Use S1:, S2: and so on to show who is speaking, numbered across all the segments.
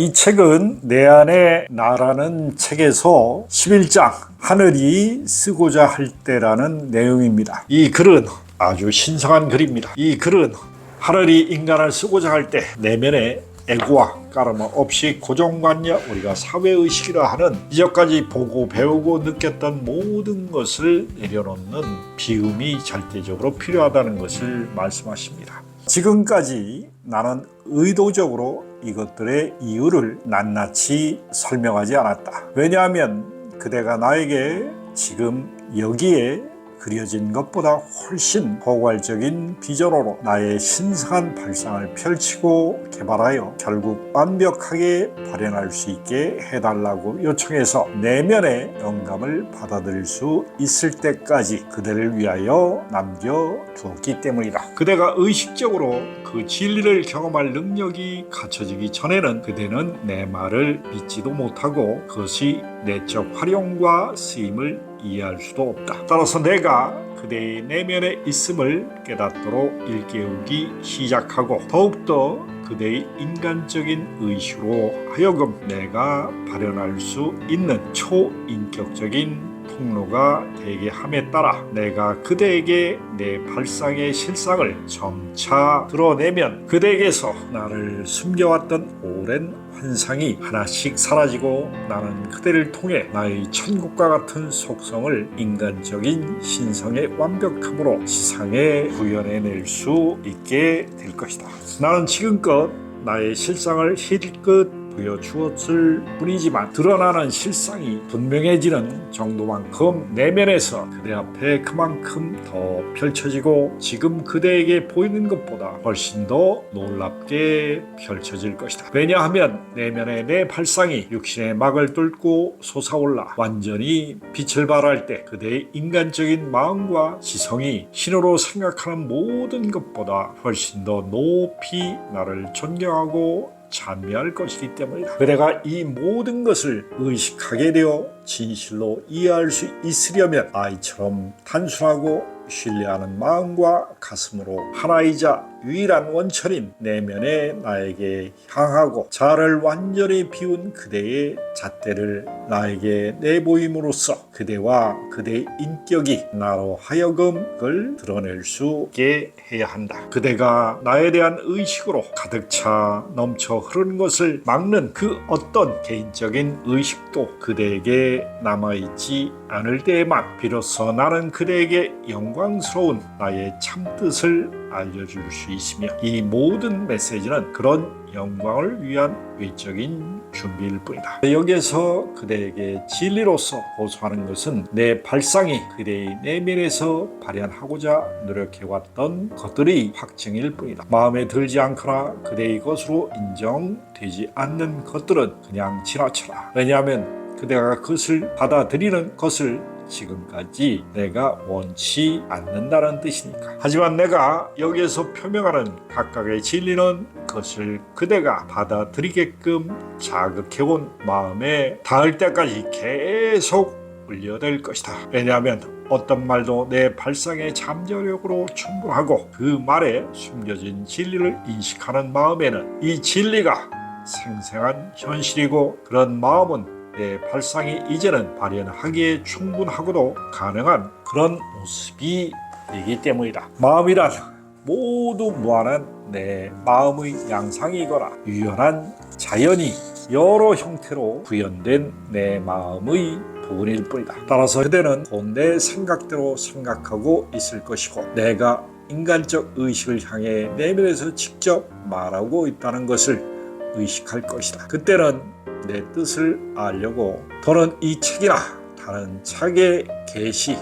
S1: 이 책은 내 안에 나라는 책에서 11장 하늘이 쓰고자 할 때라는 내용입니다. 이 글은 아주 신성한 글입니다. 이 글은 하늘이 인간을 쓰고자 할 때 내면에 애고와 까르마 없이 고정관념 우리가 사회의식이라 하는 이전까지 보고 배우고 느꼈던 모든 것을 내려놓는 비움이 절대적으로 필요하다는 것을 말씀하십니다. 지금까지 나는 의도적으로 이것들의 이유를 낱낱이 설명하지 않았다. 왜냐하면 그대가 나에게 지금 여기에 그려진 것보다 훨씬 포괄적인 비전으로 나의 신성한 발상을 펼치고 개발하여 결국 완벽하게 발현할 수 있게 해달라고 요청해서 내면의 영감을 받아들일 수 있을 때까지 그대를 위하여 남겨두었기 때문이다. 그대가 의식적으로 그 진리를 경험할 능력이 갖춰지기 전에는 그대는 내 말을 믿지도 못하고 그것이 내적 활용과 쓰임을 이해할 수도 없다. 따라서 내가 그대의 내면에 있음을 깨닫도록 일깨우기 시작하고 더욱더 그대의 인간적인 의식으로 하여금 내가 발현할 수 있는 초인격적인 통로가 되게 함에 따라 내가 그대에게 내 발상의 실상을 점차 드러내면 그대에게서 나를 숨겨왔던 오랜 환상이 하나씩 사라지고 나는 그대를 통해 나의 천국과 같은 속성을 인간적인 신성의 완벽함으로 지상에 구현해낼 수 있게 될 것이다. 나는 지금껏 나의 실상을 힐끗 보여주었을 뿐이지만 드러나는 실상이 분명해지는 정도만큼 내면에서 그대 앞에 그만큼 더 펼쳐지고 지금 그대에게 보이는 것보다 훨씬 더 놀랍게 펼쳐질 것이다. 왜냐하면 내면의 내 발상이 육신의 막을 뚫고 솟아올라 완전히 빛을 발할 때 그대의 인간적인 마음과 지성이 신으로 생각하는 모든 것보다 훨씬 더 높이 나를 존경하고 찬미할 것이기 때문이다. 그대가 이 모든 것을 의식하게 되어 진실로 이해할 수 있으려면 아이처럼 단순하고 신뢰하는 마음과 가슴으로 하나이자 유일한 원천인 내면의 나에게 향하고 자아를 완전히 비운 그대의 잣대를 나에게 내보임으로써 그대와 그대의 인격이 나로 하여금 그걸 드러낼 수 있게 해야 한다. 그대가 나에 대한 의식으로 가득 차 넘쳐 흐르는 것을 막는 그 어떤 개인적인 의식도 그대에게 남아있지 않을 때에만 비로소 나는 그대에게 영광스러운 나의 참뜻을 알려줄 수 있으며 이 모든 메시지는 그런 영광을 위한 외적인 준비일 뿐이다. 여기에서 그대에게 진리로서 호소하는 것은 내 발상이 그대의 내면에서 발현하고자 노력해왔던 것들이 확증일 뿐이다. 마음에 들지 않거나 그대의 것으로 인정되지 않는 것들은 그냥 지나쳐라. 왜냐하면 그대가 그것을 받아들이는 것을 지금까지 내가 원치 않는다는 뜻이니까. 하지만 내가 여기에서 표명하는 각각의 진리는 그것을 그대가 받아들이게끔 자극해온 마음에 닿을 때까지 계속 울려댈 것이다. 왜냐하면 어떤 말도 내 발상의 잠재력으로 충분하고 그 말에 숨겨진 진리를 인식하는 마음에는 이 진리가 생생한 현실이고 그런 마음은 내 발상이 이제는 발현하기에 충분하고도 가능한 그런 모습이 되기 때문이다. 마음이란 모두 무한한 내 마음의 양상이거나 유연한 자연이 여러 형태로 구현된 내 마음의 부분일 뿐이다. 따라서 그대는 곧내 생각대로 생각하고 있을 것이고 내가 인간적 의식을 향해 내면에서 직접 말하고 있다는 것을 의식할 것이다. 그때는 내 뜻을 알려고 더는 이 책이나 다른 책의 계시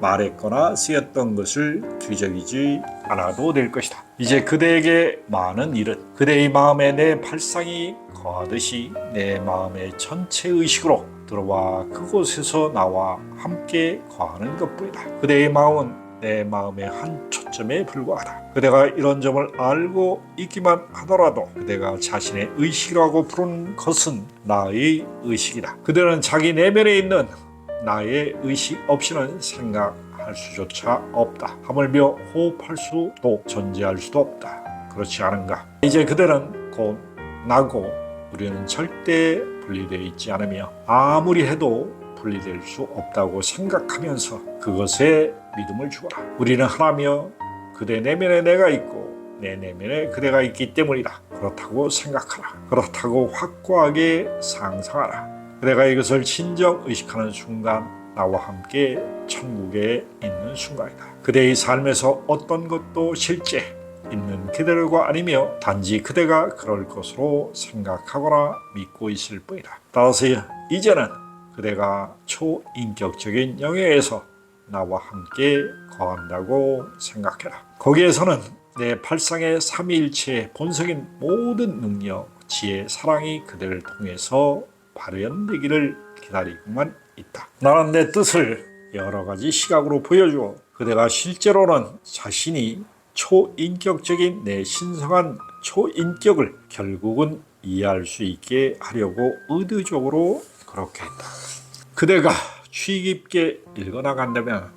S1: 말했거나 쓰였던 것을 뒤적이지 않아도 될 것이다. 이제 그대에게 많은 일은 그대의 마음에 내 발상이 거하듯이 내 마음의 전체 의식으로 들어와 그곳에서 나와 함께 거하는 것뿐이다. 그대의 마음은 내 마음의 한 초점에 불과하다. 그대가 이런 점을 알고 있기만 하더라도 그대가 자신의 의식이라고 부르는 것은 나의 의식이다. 그대는 자기 내면에 있는 나의 의식 없이는 생각할 수조차 없다. 하물며 호흡할 수도 존재할 수도 없다. 그렇지 않은가? 이제 그대는 곧 나고 우리는 절대 분리되어 있지 않으며 아무리 해도 분리될 수 없다고 생각하면서 그것에 믿음을 주어라. 우리는 하나며 그대 내면에 내가 있고 내 내면에 그대가 있기 때문이다. 그렇다고 생각하라. 그렇다고 확고하게 상상하라. 그대가 이것을 진정 의식하는 순간 나와 함께 천국에 있는 순간이다. 그대의 삶에서 어떤 것도 실제 있는 그대로가 아니며 단지 그대가 그럴 것으로 생각하거나 믿고 있을 뿐이다. 따라서 이제는 그대가 초인격적인 영역에서 나와 함께 거한다고 생각해라. 거기에서는 내 팔상의 삼위일체의 본성인 모든 능력, 지혜, 사랑이 그대를 통해서 발현되기를 기다리고만 있다. 나는 내 뜻을 여러 가지 시각으로 보여주어 그대가 실제로는 자신이 초인격적인 내 신성한 초인격을 결국은 이해할 수 있게 하려고 의도적으로 그렇게 했다. 그대가 취 깊게 읽어나간다면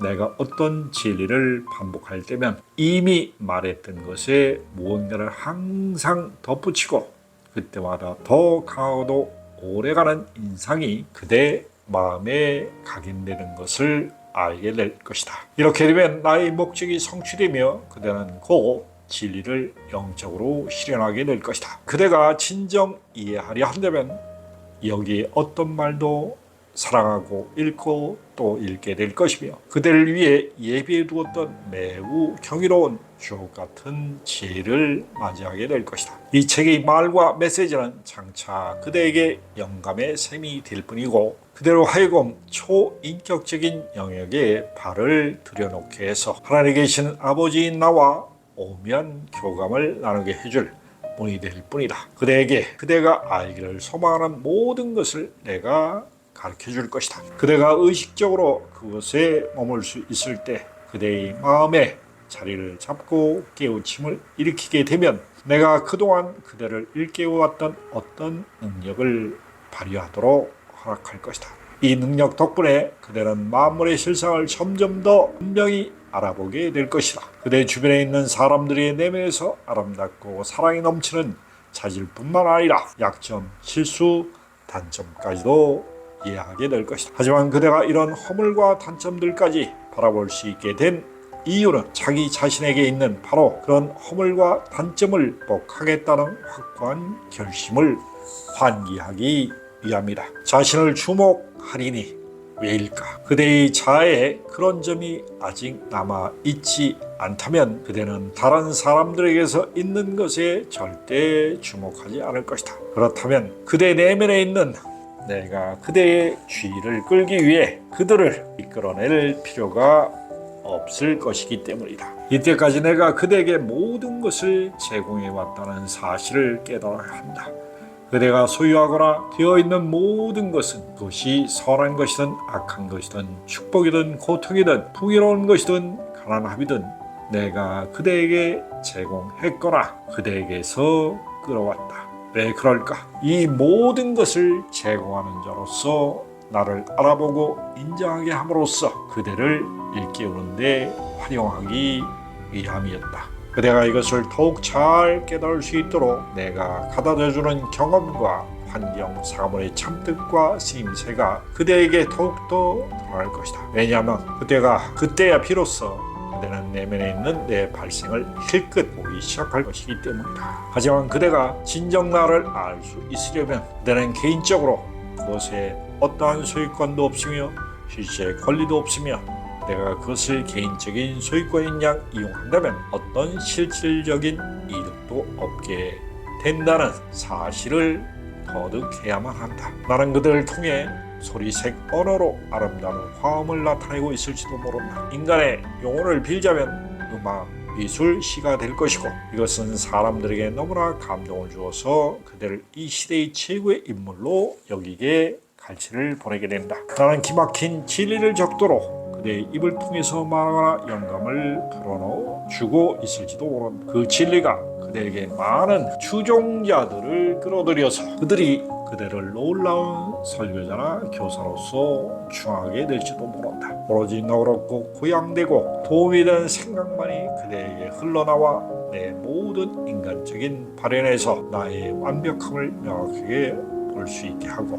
S1: 내가 어떤 진리를 반복할 때면 이미 말했던 것에 무언가를 항상 덧붙이고 그때마다 더 강하고도 오래가는 인상이 그대 마음에 각인되는 것을 알게 될 것이다. 이렇게 되면 나의 목적이 성취되며 그대는 곧 진리를 영적으로 실현하게 될 것이다. 그대가 진정 이해하려 한다면 여기에 어떤 말도 사랑하고 읽고 또 읽게 될 것이며 그대를 위해 예비해 두었던 매우 경이로운 주옥 같은 지혜를 맞이하게 될 것이다. 이 책의 말과 메시지는 장차 그대에게 영감의 셈이 될 뿐이고 그대로 하여금 초인격적인 영역에 발을 들여놓게 해서 하나님에 계신 아버지인 나와 오면 교감을 나누게 해줄 문이 될 뿐이다. 그대에게 그대가 알기를 소망하는 모든 것을 내가 가르쳐 줄 것이다. 그대가 의식적으로 그것에 머물 수 있을 때 그대의 마음에 자리를 잡고 깨우침을 일으키게 되면 내가 그동안 그대를 일깨워왔던 어떤 능력을 발휘하도록 허락할 것이다. 이 능력 덕분에 그대는 만물의 실상을 점점 더 분명히 알아보게 될 것이다. 그대 주변에 있는 사람들의 내면에서 아름답고 사랑이 넘치는 자질뿐만 아니라 약점, 실수, 단점까지도 이해하게 될 것이다. 하지만 그대가 이런 허물과 단점들까지 바라볼 수 있게 된 이유는 자기 자신에게 있는 바로 그런 허물과 단점을 극복하겠다는 확고한 결심을 환기하기 위함이다. 자신을 주목하리니 왜일까? 그대의 자아에 그런 점이 아직 남아 있지 않다면 그대는 다른 사람들에게서 있는 것에 절대 주목하지 않을 것이다. 그렇다면 그대 내면에 있는 내가 그대의 주의를 끌기 위해 그들을 이끌어낼 필요가 없을 것이기 때문이다. 이때까지 내가 그대에게 모든 것을 제공해 왔다는 사실을 깨달아야 한다. 그대가 소유하거나 되어 있는 모든 것은 그것이 선한 것이든 악한 것이든 축복이든 고통이든 풍요로운 것이든 가난함이든 내가 그대에게 제공했거나 그대에게서 끌어왔다. 왜 그럴까? 이 모든 것을 제공하는 자로서 나를 알아보고 인정하게 함으로써 그대를 일깨우는데 활용하기 위함이었다. 그대가 이것을 더욱 잘 깨달을 수 있도록 내가 가다져주는 경험과 환경, 사물의 참뜻과 쓰임새가 그대에게 더욱더 드러날 것이다. 왜냐하면 그대가 그때야 비로소 그대는 내면에 있는 내 발생을 힐끗 보기 시작할 것이기 때문이다. 하지만 그대가 진정 나를 알 수 있으려면 그대는 개인적으로 그것에 어떠한 소유권도 없으며 실제 권리도 없으며 내가 그것을 개인적인 소유권인 양 이용한다면 어떤 실질적인 이득도 없게 된다는 사실을 거듭해야만 한다. 나는 그들을 통해 소리색 언어로 아름다운 화음을 나타내고 있을지도 모른다. 인간의 용어를 빌자면 음악, 미술, 시가 될 것이고 이것은 사람들에게 너무나 감동을 주어서 그들을 이 시대의 최고의 인물로 여기게 갈치를 보내게 된다. 나는 기막힌 진리를 적도록 그대의 입을 통해서 말하거나 영감을 불어넣어 주고 있을지도 모른다. 그 진리가 그대에게 많은 추종자들을 끌어들여서 그들이 그대를 놀라운 설교자나 교사로서 충하게 될지도 모른다. 오로지 너그럽고 고양되고 도움이 되는 생각만이 그대에게 흘러나와 내 모든 인간적인 발현에서 나의 완벽함을 명확하게 볼 수 있게 하고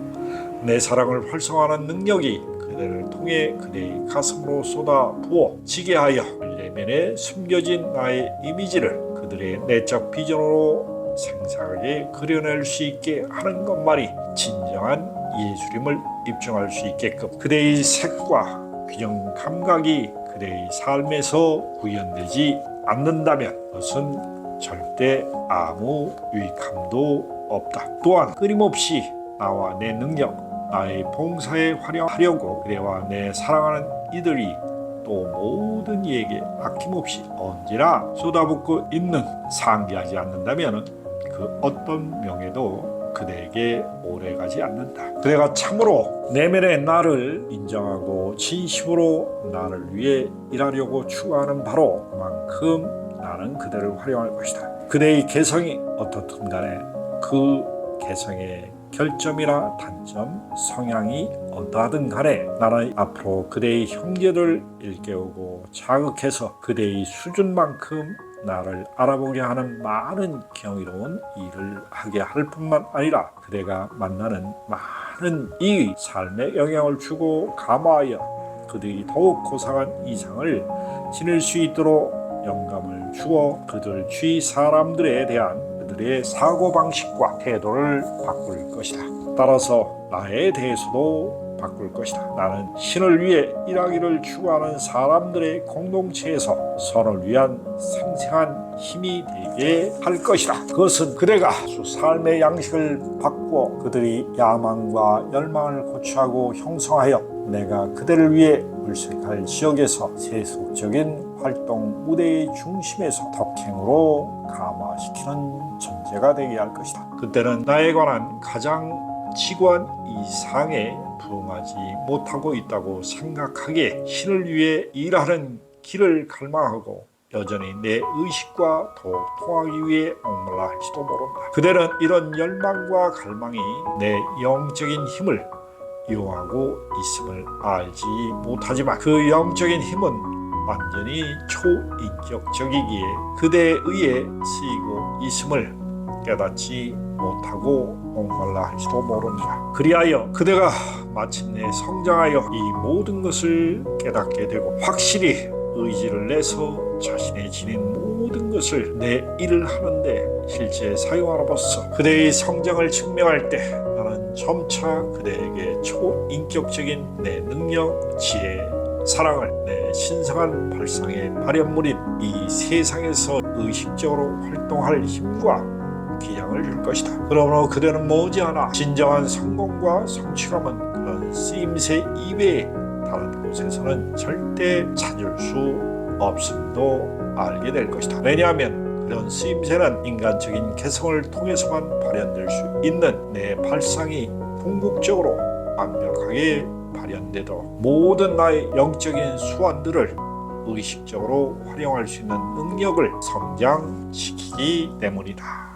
S1: 내 사랑을 활성화하는 능력이 그대를 통해 그대의 가슴으로 쏟아 부어 지게 하여 내면에 숨겨진 나의 이미지를 그들의 내적 비전으로 생생하게 그려낼 수 있게 하는 것만이 진정한 예술임을 입증할 수 있게끔 그대의 색과 균형 감각이 그대의 삶에서 구현되지 않는다면 그것은 절대 아무 유익함도 없다. 또한 끊임없이 나와 내 능력, 나의 봉사에 활용하려고 그대와 내 사랑하는 이들이 또 모든 이에게 아낌없이 언제나 쏟아붓고 있는 상기하지 않는다면 그 어떤 명예도 그대에게 오래가지 않는다. 그대가 참으로 내면의 나를 인정하고 진심으로 나를 위해 일하려고 추구하는 바로 그만큼 나는 그대를 활용할 것이다. 그대의 개성이 어떻든 간에 그 개성의 결점이나 단점, 성향이 어떠하든 간에 나는 앞으로 그대의 형제를 일깨우고 자극해서 그대의 수준만큼 나를 알아보게 하는 많은 경이로운 일을 하게 할 뿐만 아니라 그대가 만나는 많은 이 삶에 영향을 주고 감화하여 그들이 더욱 고상한 이상을 지닐 수 있도록 영감을 주어 그들 주위 사람들에 대한 그들의 사고방식과 태도를 바꿀 것이다. 따라서 나에 대해서도 바꿀 것이다. 나는 신을 위해 일하기를 추구하는 사람들의 공동체에서 선을 위한 생생한 힘이 되게 할 것이다. 그것은 그대가 수 삶의 양식을 바꾸어 그들이 야망과 열망을 고취하고 형성하여 내가 그대를 위해 물색할 지역에서 세속적인 활동 무대의 중심에서 덕행으로 감화시키는 존재가 되게 할 것이다. 그때는 나에 관한 가장 지구한 이상에 부응하지 못하고 있다고 생각하기에 신을 위해 일하는 길을 갈망하고 여전히 내 의식과 더욱 통하기 위해 목말라 할지도 모른다. 그대는 이런 열망과 갈망이 내 영적인 힘을 이용하고 있음을 알지 못하지만 그 영적인 힘은 완전히 초인격적이기에 그대에 의해 쓰이고 있음을 깨닫지 못하고 목말라 할지도 모른다. 그리하여 그대가 마침내 성장하여 이 모든 것을 깨닫게 되고 확실히 의지를 내서 자신의 지닌 모든 것을 내 일을 하는데 실제 사용하로써 그대의 성장을 증명할 때 점차 그대에게 초인격적인 내 능력, 지혜, 사랑을 내 신성한 발상의 발현물인 이 세상에서 의식적으로 활동할 힘과 기량을 줄 것이다. 그러므로 그대는 머지않아 진정한 성공과 성취감은 그런 쓰임새 이외에 다른 곳에서는 절대 찾을 수 없음도 알게 될 것이다. 왜냐하면 그런 쓰임새는 인간적인 개성을 통해서만 발현될 수 있는 내 발상이 궁극적으로 완벽하게 발현되도 모든 나의 영적인 수완들을 의식적으로 활용할 수 있는 능력을 성장시키기 때문이다.